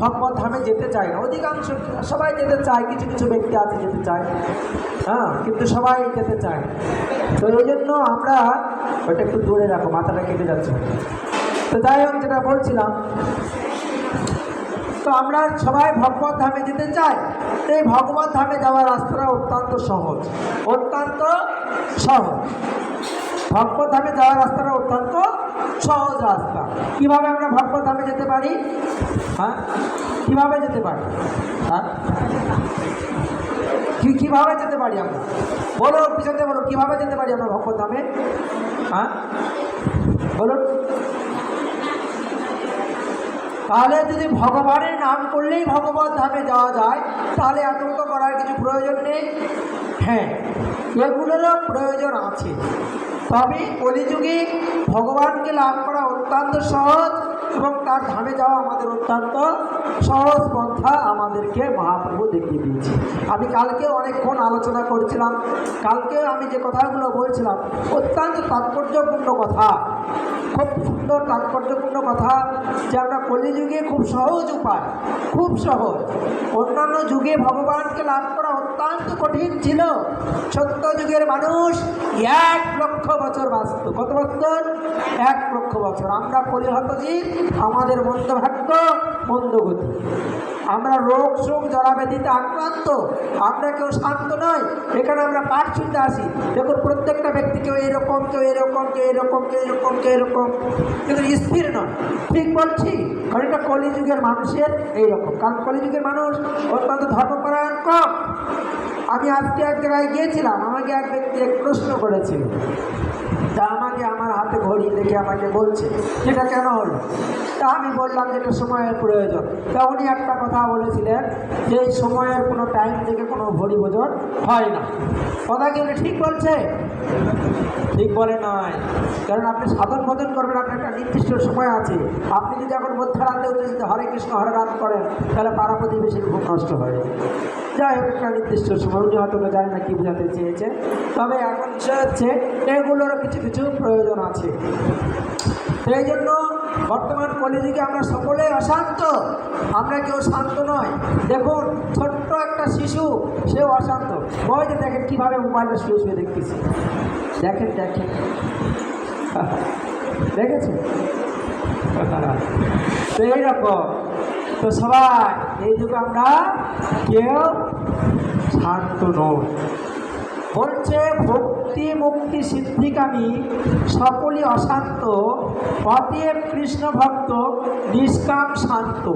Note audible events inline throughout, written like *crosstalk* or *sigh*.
ভগবত ধামে যেতে চায় না। অধিকাংশ সবাই যেতে চায়, কিছু কিছু ব্যক্তি আছে যেতে চায়। হ্যাঁ কিন্তু সবাই যেতে চায়। তো এই জন্য আমরা ওটা একটু দূরে রাখো, মাথাটা কেটে যাচ্ছে। তো যাই হোক, যেটা বলছিলাম, তো আমরা সবাই ভগবত ধামে যেতে চাই। তো এই ভগবত ধামে যাওয়ার রাস্তাটা অত্যন্ত সহজ অত্যন্ত সহজ। ভগবত ধামে যাওয়ার রাস্তাটা অত্যন্ত সহজ রাস্তা। কীভাবে আমরা ভগবত ধামে যেতে পারি? হ্যাঁ? কীভাবে যেতে পারি? হ্যাঁ? কীভাবে যেতে পারি আমরা? বলো পিছনে বলো, কীভাবে যেতে পারি আমরা ভগবত ধামে হ্যাঁ? বলুন তাহলে যদি ভগবানের নাম করলেই ভগবত ধামে যাওয়া যায়, তাহলে আতঙ্ক করার কিছু প্রয়োজন নেই? হ্যাঁ এগুলোরও প্রয়োজন আছে। তবে কলিযুগে ভগবানকে লাভ করা অত্যন্ত সহজ এবং তার ধামে যাওয়া আমাদের অত্যন্ত সহজ পন্থা আমাদেরকে মহাপ্রভু দেখিয়ে দিয়েছে। আমি কালকে অনেকক্ষণ আলোচনা করেছিলাম। কালকে আমি যে কথাগুলো বলছিলাম, অত্যন্ত তাৎপর্যপূর্ণ কথা, খুব সুন্দর তাৎপর্যপূর্ণ কথা যে আমরা কলিযুগে খুব সহজ উপায়, খুব সহজ। অন্যান্য যুগে ভগবানকে লাভ করা অত্যন্ত কঠিন ছিল। সত্য যুগের মানুষ এক লক্ষ বছর বাঁচত। কত বছর? এক লক্ষ বছর। আমরা কলিহত জীব, আমাদের মন্দ ভাগ্য মন্দ গতি আমরা রোগ শোক জরাব্যাধিতে আক্রান্ত। আমরা কেউ শান্ত নয় এখানে আমরা পাঠ শুনতে আসি। দেখুন, প্রত্যেকটা ব্যক্তি কেউ এরকম কেউ এরকম কেউ এরকম কেউ এরকম কেউ এরকম। কিন্তু স্থির নয়। ঠিক বলছি, কারণ এটা কলিযুগের মানুষের এইরকম। কারণ কলিযুগের মানুষ অত্যন্ত ধর্মপরায়ণ কম। আমি আজকে এক জায়গায় গিয়েছিলাম, আমাকে এক ব্যক্তি এক প্রশ্ন করেছে তা আমাকে আমার হাতে ঘড়ি দেখে আমাকে বলছে, এটা কেন হলো? তা আমি বললাম যে এটা সময়ের প্রয়োজন। তা উনি একটা কথা বলেছিলেন যে সময়ের কোনো টাইম থেকে কোনো ঘড়ি বোঝন হয় না। কথা কি উনি ঠিক বলছে? ঠিক বলে নয়। কারণ আপনি সাধন ভোজন করবেন, আপনার একটা নির্দিষ্ট সময় আছে। আপনি যদি এখন মধ্যরাতে রাতে যদি হরে কৃষ্ণ, হরে রাত করেন, তাহলে পাড়া প্রতিবেশীর খুব নষ্ট হয়। যাই হোক, একটা নির্দিষ্ট সময়, উনি হয়তো জানি না কী বোঝাতে চেয়েছে। তবে এখন সে হচ্ছে, এগুলোরও কিছু কিছু প্রয়োজন আছে। সেই জন্য বর্তমান কলিযুগে আমরা সকলেই অশান্ত? আমরা কেউ শান্ত নয় দেখুন, ছোট্ট একটা শিশু, সেও অশান্ত। ওই যে দেখেন কীভাবে মোবাইলটা শুয়ে শুয়ে দেখতেছি। দেখেন দেখেন। *laughs* দেখেছেন? *laughs* তো এইরকম। তো সবাই, এই যুগে আমরা কেউ শান্ত নই। বলছে, ভক্তি মুক্তি সিদ্ধিকামী সকলই অশান্ত, অতএব কৃষ্ণ ভক্ত নিষ্কাম শান্ত।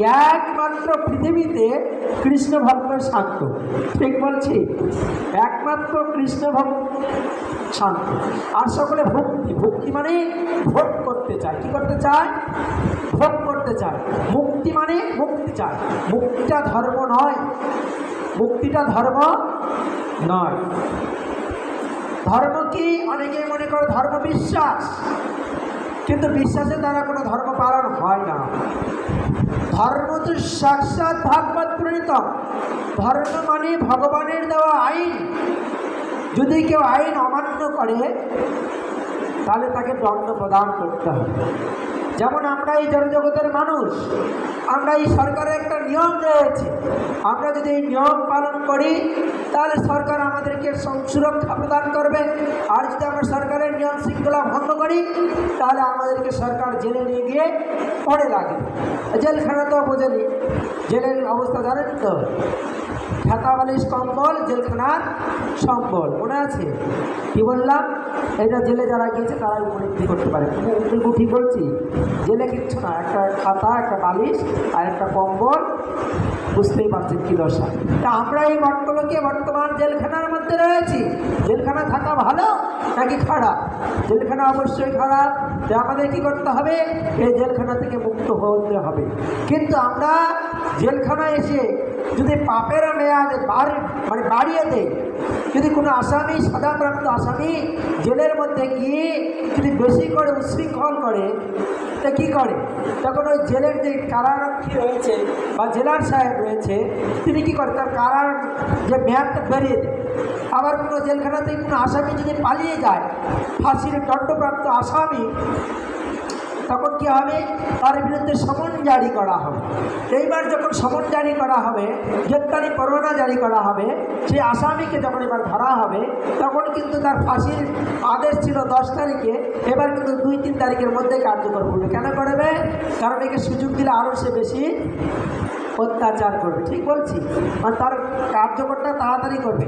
একমাত্র পৃথিবীতে কৃষ্ণ ভক্ত শান্ত। ঠিক বলছি? একমাত্র কৃষ্ণ ভক্ত শান্ত। আর সকলে ভক্তি ভক্তি মানে ভোগ করতে চায়। কি করতে চায়? ভোগ করতে চায়। মুক্তি মানে মুক্তি চায়। মুক্তিটা ধর্ম নয়। মুক্তিটা ধর্ম নয় ধর্ম কি? অনেকেই মনে করে ধর্ম বিশ্বাস। কিন্তু বিশ্বাসের দ্বারা কোনো ধর্ম পালন হয় না। ধর্ম তো সাক্ষাৎ ভাগবত প্রণীত। ধর্ম মানে ভগবানের দেওয়া আইন। যদি কেউ আইন অমান্য করে, তাহলে তাকে দণ্ড প্রদান করতে হবে। যেমন আমরা এই জনজগতের মানুষ আমরা এই সরকারের একটা নিয়ম রয়েছে। আমরা যদি এই নিয়ম পালন করি, তাহলে সরকার আমাদেরকে সুরক্ষা প্রদান করবে। আর যদি আমরা সরকারের নিয়ম শৃঙ্খলা ভঙ্গ করি, তাহলে আমাদেরকে সরকার জেলে নিয়ে গিয়ে পড়ে লাগে। জেলখানা তো বোঝেনি। জেলের অবস্থা জানেন তো? খাতা বালিশ কম্বল, জেলখানার সম্বল। মনে আছে? কি বললাম? এটা জেলে যারা গিয়েছে, তারাই উপলব্ধি করতে পারে? কিন্তু ঠিক বলছি, জেলে কিচ্ছু না। একটা খাতা, একটা বালিশ আর একটা কম্বল, বুঝতেই পারছেন কি দশা। তা আমরা এই বটগুলোকে বর্তমান জেলখানার মধ্যে রয়েছি। জেলখানা থাকা ভালো নাকি খারাপ? জেলখানা অবশ্যই খারাপ। তো আমাদের কি করতে হবে? এই জেলখানা থেকে মুক্ত হতে হবে। কিন্তু আমরা জেলখানায় এসে যদি পাপের মেয়াদ বাড়ি মানে বাড়িয়ে দেয়, যদি কোনো আসামি সাজাপ্রাপ্ত আসামি জেলের মধ্যে গিয়ে যদি বেশি করে উশৃঙ্খল করে, তা কী করে? তখন ওই জেলের যে কারারক্ষী রয়েছে বা জেলার সাহেব রয়েছে, তিনি কী করে? তার কারার যে মেয়াদটা বেরিয়ে দেয়। আবার কোনো জেলখানাতে কোনো আসামি যদি পালিয়ে যায়, ফাঁসির দণ্ডপ্রাপ্ত আসামি তখন কি হবে? তার বিরুদ্ধে সমন জারি করা হবে। এইবার যখন সমন জারি করা হবে, গ্রেপ্তারি পরোয়ানা জারি করা হবে, সে আসামিকে যখন এবার ধরা হবে, তখন কিন্তু তার ফাঁসির আদেশ ছিল দশ তারিখে। এবার কিন্তু দুই, তিন তারিখের মধ্যে কার্যকর করবে কেন করবে? কারণ একে সুযোগ দিলে আরও সে বেশি অত্যাচার করবে, ঠিক বলছি? আর তার কার্যকরটা তাড়াতাড়ি করবে।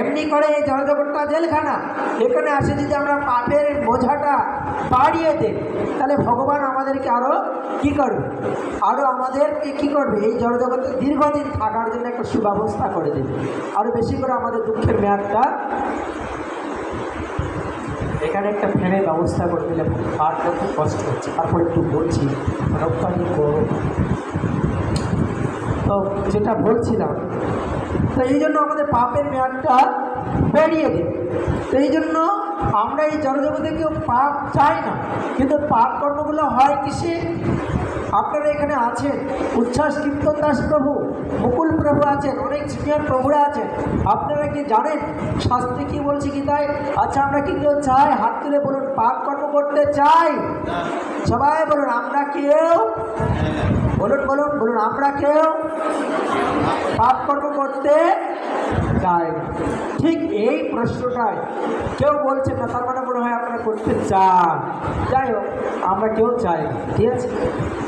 এমনি করে এই জলজগৎটা জেলখানা। এখানে আসে যদি আমরা পাপের বোঝাটা বাড়িয়ে দেই, তাহলে ভগবান আমাদেরকে আরও কি করবে? আরও আমাদেরকে কি করবে? এই জড়জগতে দীর্ঘদিন থাকার জন্য একটা সুব্যবস্থা করে দেবে। আরও বেশি করে আমাদের দুঃখের মেয়াদটা এখানে একটা ফ্যানের ব্যবস্থা করে দিলে পাঠটা খুব কষ্ট হচ্ছে। তারপরে একটু বলছি, রপ্তানি করো। তো যেটা বলছিলাম। তো এই জন্য আমাদের পাপের মেয়াদটা বেরিয়ে দেবে তো এই জন্য আমরা এই জনজগতে কেউ পাপ চাই না, কিন্তু পাপ কর্মগুলো হয় কিসে? আপনারা এখানে আছেন। উচ্ছ্বাস কীর্তন দাস প্রভু। মুকুল প্রভু আছেন, অনেক সিনিয়র প্রভুরা আছেন। আপনারা কি জানেন? শাস্ত্রে কি বলছি কি তাই? আচ্ছা আমরা কি কেউ চাই? হাত তুলে বলুন, পাপ কর্ম করতে চাই? সবাই বলুন, আমরা কেউ? বলুন বলুন বলুন, আমরা কেউ? পাপ কর্ম করতে না। ঠিক এই প্রশ্নটাই কেউ বলছে না তার মানে মনে হয় আপনারা করতে চান। যাই হোক, আমরা কেউ চাই ঠিক আছে?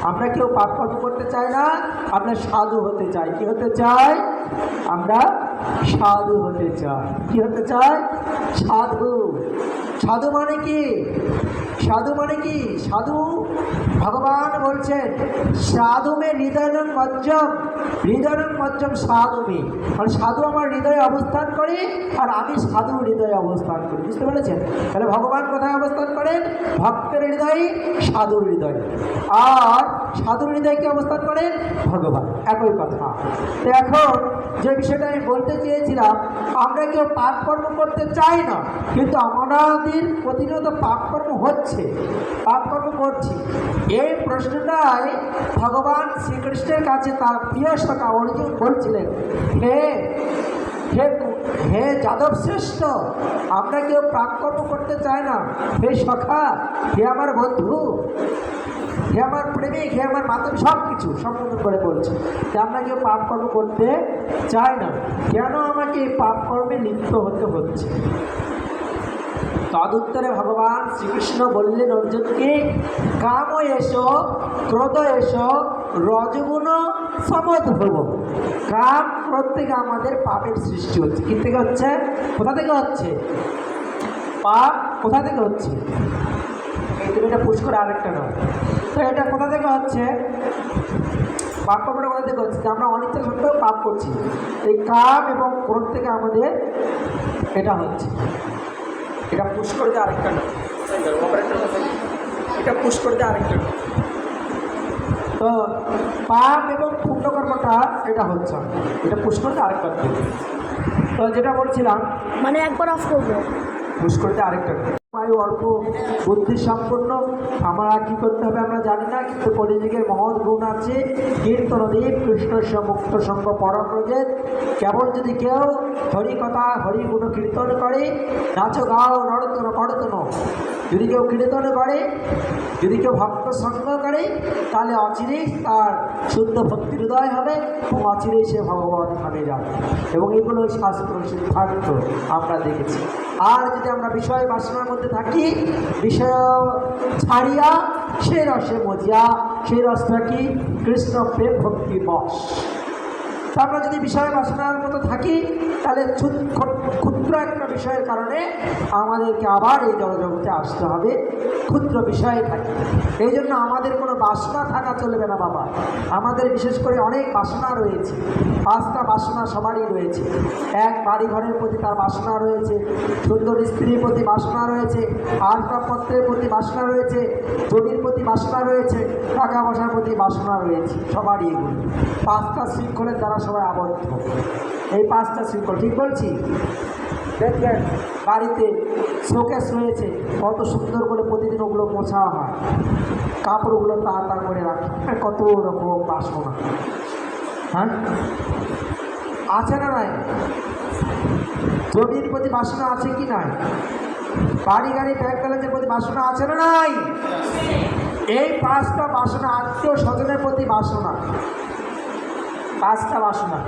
আমরা কেউ পাপ কর্ম করতে চাই না, আমরা সাধু হতে চাই। কি হতে চাই? আমরা সাধু হতে চাই। কি হতে চাই? সাধু। সাধু মানে কি? সাধু মানে কি? সাধু? ভগবান বলছেন সাধু মে হৃদয়ন মজ্জম হৃদয়ন মজ্জম সাধু মে মানে সাধু আমার হৃদয়ে অবস্থান করে, আর আমি সাধু হৃদয়ে অবস্থান করি। বুঝতে পেরেছেন? তাহলে ভগবান কোথায় অবস্থান করেন? ভক্তের হৃদয়, সাধুর হৃদয়। আর সাধুর হৃদয়ে কি অবস্থান করেন ভগবান, একই কথা। তো এখন যে বিষয়টা আমি বলতে চেয়েছিলাম, আমরা কেউ পাপ কর্ম করতে চাই না, কিন্তু আমাদের প্রতিনিয়ত পাপ কর্ম হচ্ছে। পাপ কর্ম করছি। এই প্রশ্নটাই ভগবান শ্রীকৃষ্ণের কাছে তার প্রিয় সখা অর্জুন বলছিলেন, হে হে হে যাদব শ্রেষ্ঠ, আমরা কেউ পাপ কর্ম করতে চাই না। হে সখা, হে আমার বন্ধু হে আমার প্রেমিক হে আমার মাধ্যম সব কিছু সম্বোধন করে বলছে। যে আমরা কেউ পাপ কর্ম করতে চাই না। কেন আমাকে এই পাপ কর্মে লিপ্ত হতে হচ্ছে? তদুত্তরে ভগবান শ্রীকৃষ্ণ বললেন অর্জুনকে, কাম এসো, ক্রোধ এসো, রজগুণ সমদ্ভব কাম ক্রোধ থেকে আমাদের পাপের সৃষ্টি হচ্ছে। কি থেকে হচ্ছে? কোথা থেকে হচ্ছে? পাপ কোথা থেকে হচ্ছে? এই তুমি এটা পুষ করে আরেকটা নাও। তো এটা কোথা থেকে হচ্ছে? পাপ কর্মটা কোথা থেকে হচ্ছে? আমরা অনিচ্ছা সত্ত্বেও পাপ করছি। এই কাম এবং ক্রোধ থেকে আমাদের এটা হচ্ছে। এটা পুশ করে দিয়ে আরেকটা এটা পুশ করে দিয়ে আরেকটা তো পাপ এবং পুণ্যকর্মটা এটা হচ্ছে। এটা পুশ করতে আরেকটা তো যেটা বলছিলাম মানে একবার অফ করব। পুশ করতে আরেকটা। বায়ু অল্প, বুদ্ধি সম্পন্ন আমরা কি করতে হবে আমরা জানি না, কিন্তু কলিযুগের মহৎ গুণ আছে। কীর্তনদীপ, কৃষ্ণ মুক্ত সঙ্গ পরমরজের কেবল যদি কেউ হরি কথা হরি গুণ কীর্তন করে, নাচ গাও নড়তন কড়তন যদি কেউ কীর্তন করে, যদি কেউ ভক্ত সঙ্গ করে, তাহলে অচিরেই তার শুদ্ধ ভক্তি হৃদয় হবে এবং অচিরেই সে ভগবান ধামে যাবে। এবং এগুলো শাস্ত্র সিদ্ধান্ত আমরা দেখেছি। আর যদি আমরা বিষয় বাসনার মধ্যে থাকি, বিষয় ছাড়িয়া, সে রসে মজিয়া সেই রসটা কি কৃষ্ণ প্রেম ভক্তি বস আমরা যদি বিষয় বাসনার মতো থাকি, তাহলে ক্ষুদ্র একটা বিষয়ের কারণে আমাদেরকে আবার এই জগজগতে আসতে হবে। ক্ষুদ্র বিষয়ে থাকি। এই জন্য আমাদের কোনো বাসনা থাকা চলবে না বাবা। আমাদের বিশেষ করে অনেক বাসনা রয়েছে। পাঁচটা বাসনা সবারই রয়েছে। এক বাড়ি ঘরের প্রতি তার বাসনা রয়েছে, সুন্দর স্ত্রীর প্রতি বাসনা রয়েছে, আসবাবপত্রের প্রতি বাসনা রয়েছে, জমির প্রতি বাসনা রয়েছে, টাকা পয়সার প্রতি বাসনা রয়েছে, সবারই এগুলো। পাঁচটা শৃঙ্খলের দ্বারা সবাই আবদ্ধ। এই পাঁচটা শৃঙ্খল, ঠিক বলছি? দেখবেন, বাড়িতে শোকেস রয়েছে, কত সুন্দর করে প্রতিদিন ওগুলো মোছা হয়। কাপড়গুলো তার করে রাখে কত রকম বাসনা। হ্যাঁ? আছে না নাই? জমির প্রতি বাসনা আছে কি নাই? বাড়ি গাড়ি ব্যাংক ব্যালেন্সের প্রতি বাসনা আছে না নাই? এই পাঁচটা বাসনা আত্মীয় স্বজনের প্রতি বাসনা। পাঁচটা বাসনা।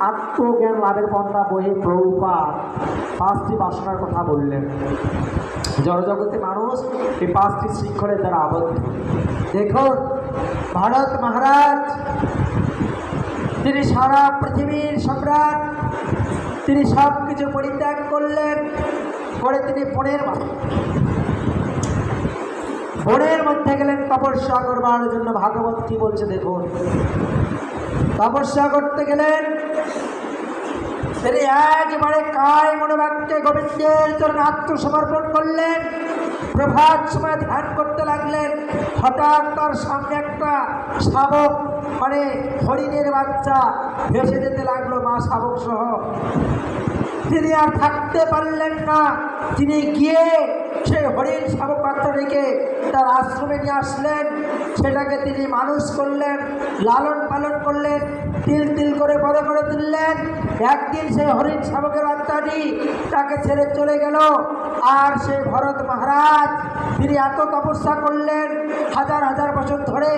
আত্মজ্ঞান লাভের পন্থা বই প্রভুপা পাঁচটি বাসনার কথা বললেন। জড়জগতে মানুষ এই পাঁচটি শৃঙ্খলের দ্বারা আবদ্ধ। দেখুন ভারত মহারাজ, তিনি সারা পৃথিবীর সম্রাট, তিনি সব কিছু পরিত্যাগ করলেন করে তিনি বনের বনের মধ্যে গেলেন তপস্যা করবার জন্য ভাগবত কি বলছে দেখুন। তপস্যা করতে গেলেন। তিনি একবারে কায় মনোবাক্যে গোবিন্দের চরণে আত্মসমর্পণ করলেন। প্রভাত সময় ধ্যান করতে লাগলেন। হঠাৎ তার সামনে একটা শাবক মানে হরিণের বাচ্চা ভেসে যেতে লাগল মা শাবক সহ। তিনি আর থাকতে পারলেন না। তিনি গিয়ে সেই হরিণ শাবক তার আশ্রমে নিয়ে আসলেন। সেটাকে তিনি মানুষ করলেন, লালন পালন করলেন, তিল তিল করে বড় করে তুললেন। একদিন সেই হরিণ শাবকের আত্মাটি তাকে ছেড়ে চলে গেল। আর সেই ভরত মহারাজ, তিনি এত তপস্যা করলেন, হাজার হাজার বছর ধরে,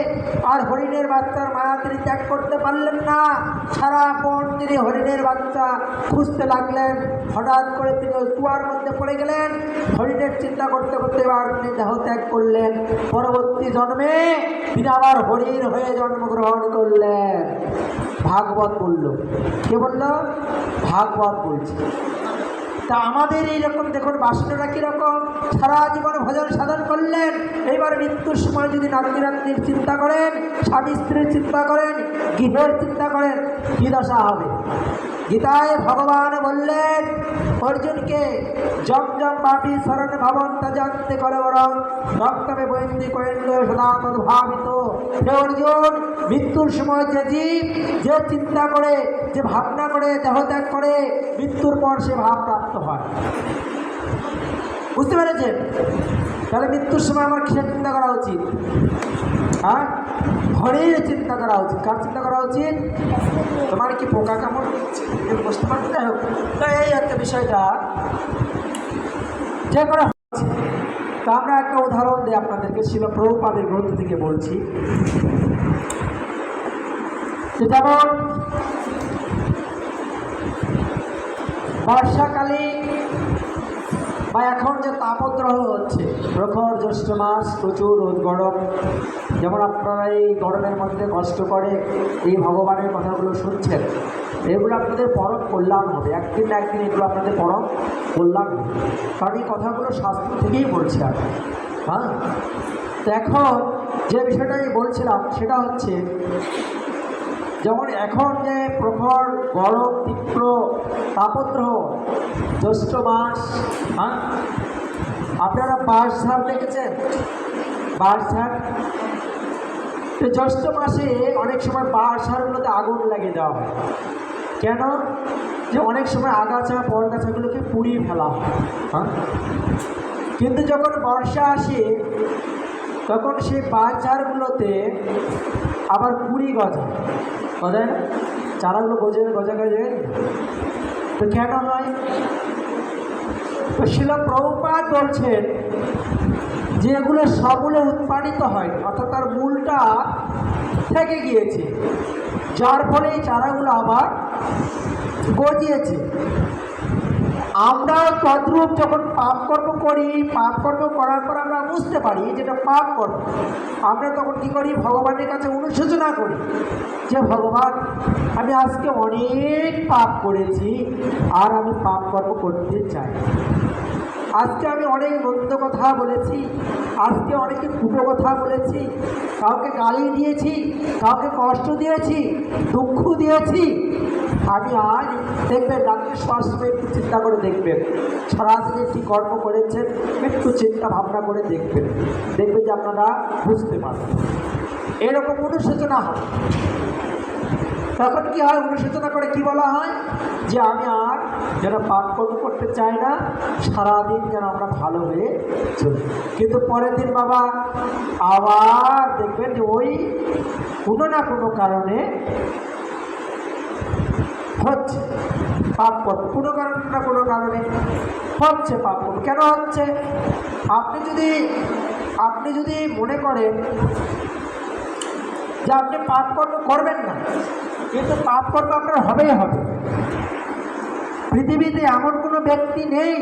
আর হরিণের বাচ্চার মায়া তিনি ত্যাগ করতে পারলেন না। সারাক্ষণ তিনি হরিণের বাচ্চা খুঁজতে লাগলেন। হঠাৎ করে তিনি ওই কুয়ার মধ্যে পড়ে গেলেন। হরিণের চিন্তা করতে করতে এবার তিনি দেহ ত্যাগ করলেন। পরবর্তী জন্মে তিনি আবার হরিণ হয়ে জন্মগ্রহণ করলেন। ভাগবত বলল, কে বলল? ভাগবত বলছে। তা আমাদের এইরকম দেখুন বাসনাটা কীরকম সারা জীবন ভজন সাধন করলেন। এইবার মৃত্যুর সময় যদি নাতি নাতনির চিন্তা করেন, স্বামী স্ত্রীর চিন্তা করেন, গৃহের চিন্তা করেন, কী দশা হবে? গীতায় ভগবান বললেন, অর্জুনকে জম জম পাপি শরণ ভবন করে বরং। রক্তমে বৈন্দি করেন্দ্র সদা তদ্ভাবিত হে অর্জুন, মৃত্যুর সময় যে জীব যে চিন্তা করে, যে ভাবনা করে দেহত্যাগ করে, মৃত্যুর পর সে ভাব প্রাপ্ত হয়। বুঝতে পেরেছেন? তাহলে মৃত্যুর সময় আমার কিসের চিন্তা করা উচিত? হ্যাঁ হরির চিন্তা করা উচিত। কার চিন্তা করা উচিত? তোমার কি পোকা কামড় বুঝতে পারছি? যাই হোক, তো এই একটা বিষয়টা। যে করা হচ্ছে। তা আমরা একটা উদাহরণ দিই আপনাদেরকে ছিল প্রভুপাদের গ্রন্থ থেকে বলছি। যেমন বর্ষাকালে বা এখন যে তাপদ্রহ হচ্ছে, প্রখর জ্যৈষ্ঠ মাস, প্রচুর রোদ গরম। যেমন আপনারা এই গরমের মধ্যে কষ্ট করে এই ভগবানের কথাগুলো শুনছেন, এগুলো আপনাদের পরম কল্যাণ হবে। একদিন না একদিন এগুলো আপনাদের পরম কল্যাণ হবে। কারণ এই কথাগুলো শাস্ত্র থেকেই বলছে আর হ্যাঁ? তো এখন যে বিষয়টা আমি বলছিলাম, সেটা হচ্ছে যেমন এখন যে প্রখর, গরম, তীব্র তাপদ্রহ, জ্যৈষ্ঠ মাস হ্যাঁ? আপনারা বাঁশ ঝাড় দেখেছেন? বাঁশ ঝাড়? তো জ্যৈষ্ঠ মাসে অনেক সময় বাঁশ ঝাড়গুলোতে আগুন লাগিয়ে দেওয়া হয়। কেন? যে অনেক সময় আগাছা, পরগাছাগুলোকে পুড়িয়ে ফেলা হয় হ্যাঁ? কিন্তু যখন বর্ষা আসে, তখন সেই বাজারগুলোতে আবার কুড়ি গজা গজায় না চারাগুলো গজে গজে গজে তো কেন হয় তো শিল প্রভুপাত বলছেন যে এগুলো সবগুলো উৎপাদিত হয়, অর্থাৎ তার মূলটা থেকে গিয়েছে। যার ফলে এই চারাগুলো আবার গজিয়েছে। আমরা তদ্রূপ যখন পাপ কর্ম করি, পাপ কর্ম করার পর আমরা বুঝতে পারি যেটা পাপ কর্ম। আমরা তখন কী করি? ভগবানের কাছে অনুশোচনা করি যে, ভগবান, আমি আজকে অনেক পাপ করেছি, আর আমি পাপ কর্ম করতে চাই আজকে আমি অনেক মন্দ কথা বলেছি, আজকে অনেকে কুটো কথা বলেছি, কাউকে গালি দিয়েছি, কাউকে কষ্ট দিয়েছি, দুঃখ দিয়েছি আমি আজ দেখবেন রাত্রে শ্বাসমে একটু চিন্তা করে দেখবেন। সারাদিনে কী কর্ম করেছেন, একটু চিন্তা ভাবনা করে দেখবেন। দেখবেন যে আপনারা বুঝতে পারবেন। এরকম অনুশোচনা হয়। তখন কি হয়? অনুশোচনা করে কি বলা হয়? যে আমি আর যেন পাপ কর্ম করতে চাই না, সারাদিন যেন আমরা ভালো হয়ে চলি। কিন্তু পরের দিন বাবা আবার দেখবেন যে ওই কোনো না কোনো কারণে হচ্ছে? পাপ কর্ম কোনো কারণ না কোনো কারণে হচ্ছে পাপ কর্ম কেন হচ্ছে? আপনি যদি আপনি যদি মনে করেন যে আপনি পাপ পাপকর্ম করবেন না, কিন্তু পাপকর্ম আপনার হবেই হবে। পৃথিবীতে এমন কোনো ব্যক্তি নেই